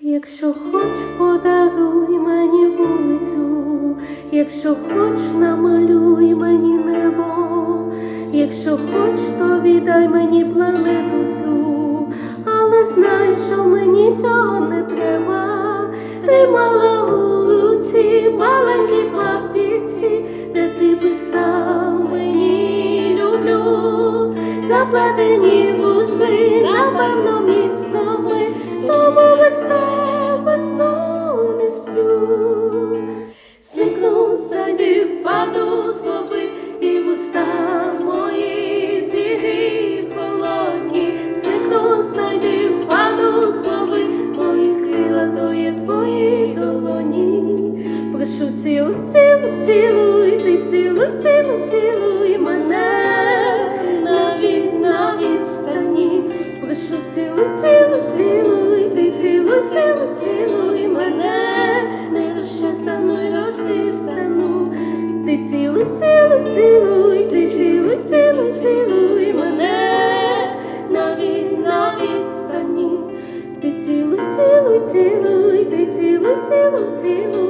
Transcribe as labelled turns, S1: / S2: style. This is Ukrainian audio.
S1: Якщо хоч подаруй мені вулицю, якщо хоч намалюй мені небо, якщо хоч, то віддай мені планету всю, але знай, що мені цього не треба. Тримала у руці маленькі папірці, де ти писав мені люблю, заплетені вузли, напевно, міцно цілу, цілу, цілуй, ти цілу, цілу, цілуй мене навіть на відстані. Прошу цілу, цілу, цілуй, ти цілу, цілу, цілуй мене, не розчесану й розписану. Ти цілу, цілу, цілуй, ти цілу, цілу, цілуй мене, навіть на відстані. Ти цілу, цілу, цілуй, ти цілу, цілу, цілуй